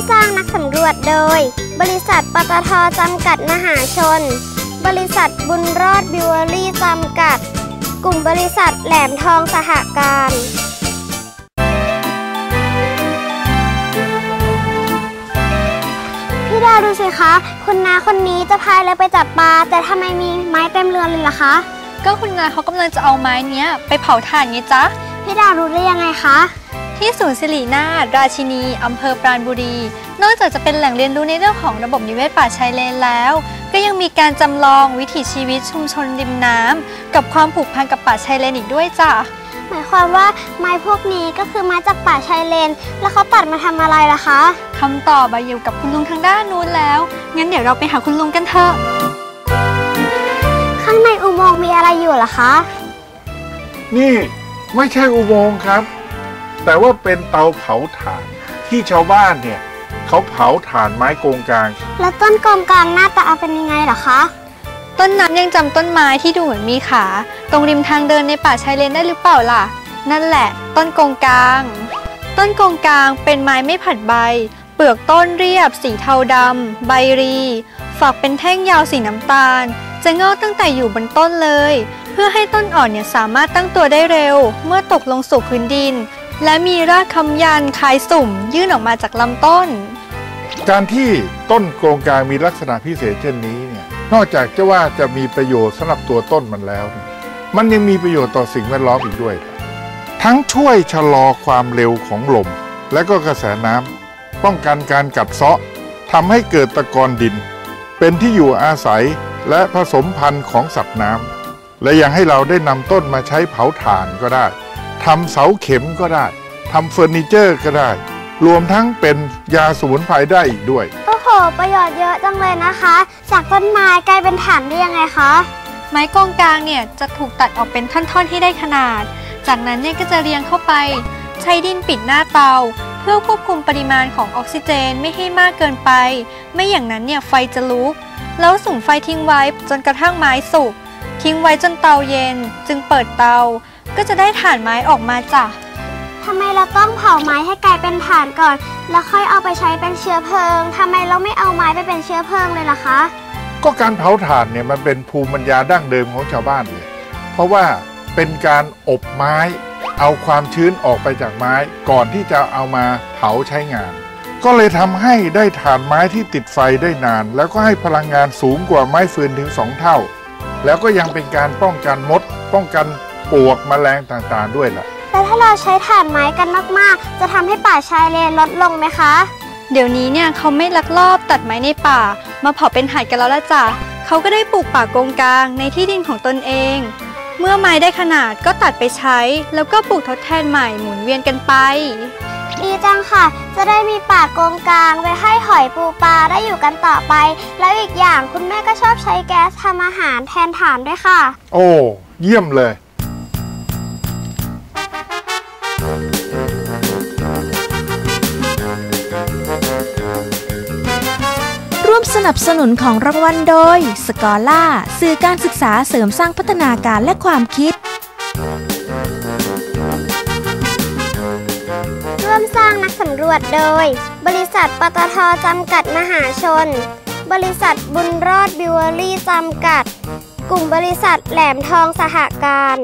นักสำรวจโดย บริษัทปตทจำกัดมหาชน บริษัทบุญรอดบิวเวอรี่จำกัด กลุ่มบริษัทแหลมทองสหการพี่ดาวดูสิคะ คุณนาคนนี้จะพายเรือไปจับปลา แต่ทำไมมีไม้เต็มเรือเลยล่ะคะ ก็คุณนายเขากำลังจะเอาไม้เนี้ยไปเผาถ่านไงจ๊ะ พี่ดาวรู้ได้ยังไงคะ ที่ศูนย์สิรินาถราชินีอำเภอปราณบุรี นอกจากจะเป็นแหล่งเรียนรู้ในเรื่องของระบบนิเวศป่าชายเลนแล้ว ก็ยังมีการจำลองวิถีชีวิตชุมชนริมน้ำกับความผูกพันกับป่าชายเลนอีกด้วยจ้ะหมายความว่าไม้พวกนี้ก็คือไม้จากป่าชายเลน แล้วเขาตัดมาทำอะไรล่ะคะคำตอบอะอยู่กับคุณลุงทางด้านนู้นแล้ว งั้นเดี๋ยวเราไปหาคุณลุงกันเถอะ ข้างในอุโมงค์มีอะไรอยู่ล่ะคะ นี่ไม่ใช่อุโมงค์ครับ แต่ว่าเป็นเตาเผาถ่านที่ชาวบ้านเนี่ยเขาเผาถ่านไม้โกงกลาง แล้วต้นกงกลางหน้าตาเป็นยังไงล่ะคะ ต้นน้ำยังจำต้นไม้ที่ดูเหมือนมีขา ตรงริมทางเดินในป่าชายเลนได้หรือเปล่าล่ะ นั่นแหละ ต้นกงกลาง ต้นกงกลางเป็นไม้ไม่ผัดใบ เปลือกต้นเรียบ สีเทาดำใบรีฝักเป็นแท่งยาวสีน้ำตาล จะงอกตั้งแต่อยู่บนต้นเลย เพื่อให้ต้นอ่อนเนี่ยสามารถตั้งตัวได้เร็ว เมื่อตกลงสู่พื้นดิน และมีรากคำยันคล้ายสุ่ม ยื่นออกมาจากลำต้น การที่ต้นโกงกลางมีลักษณะพิเศษเช่นนี้เนี่ยนอกจากจะว่าจะมีประโยชน์สำหรับตัวต้นมันแล้วเนี่ยมันยังมีประโยชน์ต่อสิ่งแวดล้อมอีกด้วย ทั้งช่วยชะลอความเร็วของลม และก็กระแสน้ำป้องกันการกัดเซาะทำให้เกิดตะกอนดิน เป็นที่อยู่อาศัยและผสมพันธุ์ของสัตว์น้ำและยังให้เราได้นำต้นมาใช้เผาถ่านก็ได้ ทำเสาเข็มก็ได้ทำเฟอร์นิเจอร์ก็ได้ รวมทั้งเป็นยาสมุนไพรได้อีกด้วย โอ้โห ประโยชน์เยอะจังเลยนะคะ จากต้นไม้กลายเป็นถ่านได้ยังไงคะ ไม้กองกลางเนี่ยจะถูกตัดออกเป็นท่อนๆให้ได้ขนาด จากนั้นเนี่ยก็จะเรียงเข้าไป ใช้ดินปิดหน้าเตา เพื่อควบคุมปริมาณของออกซิเจนไม่ให้มากเกินไป ไม่อย่างนั้นเนี่ยไฟจะลุก แล้วสุ่มไฟทิ้งไว้จนกระทั่งไม้สุก ทิ้งไว้จนเตาเย็น จึงเปิดเตา ก็จะได้ถ่านไม้ออกมาจ้ะทำไมเราต้องเผาไม้ให้กลายเป็นถ่านก่อน แล้วค่อยเอาไปใช้เป็นเชื้อเพลิงทำไมเราไม่เอาไม้ไปเป็นเชื้อเพลิงเลยล่ะคะ ก็การเผาถ่านเนี่ยมันเป็นภูมิปัญญาดั้งเดิมของชาวบ้านเลย เพราะว่าเป็นการอบไม้ เอาความชื้นออกไปจากไม้ก่อนที่จะเอามาเผาใช้งาน ก็เลยทำให้ได้ถ่านไม้ที่ติดไฟได้นาน แล้วก็ให้พลังงานสูงกว่าไม้ฟืนถึงสองเท่า แล้วก็ยังเป็นการป้องกันมด ป้องกัน ปลวกแมลงต่างๆด้วยล่ะ แล้วถ้าเราใช้ถ่านไม้กันมากๆ จะทำให้ป่าชายเลนลดลงไหมคะ เดี๋ยวนี้เนี่ยเขาไม่ลักลอบตัดไม้ในป่า มาเผาเป็นถ่านกันแล้วละจ้ะเขาก็ได้ปลูกป่าโกงกลางในที่ดินของตนเอง เมื่อไม้ได้ขนาดก็ตัดไปใช้ แล้วก็ปลูกทดแทนใหม่หมุนเวียนกันไป ดีจังค่ะ จะได้มีป่าโกงกลางไว้ให้หอยปูปลาได้อยู่กันต่อไป แล้วอีกอย่างคุณแม่ก็ชอบใช้แก๊สทำอาหารแทนถ่านด้วยค่ะ โอ้ เยี่ยมเลย ร่วมสนับสนุนของรางวัลโดย สกอล่าสื่อการศึกษาเสริมสร้างพัฒนาการและความคิด ร่วมสร้างนักสำรวจโดย บริษัทปตทจำกัดมหาชน บริษัทบุญรอดบิวเวอรี่จำกัด กลุ่มบริษัทแหลมทองสหการ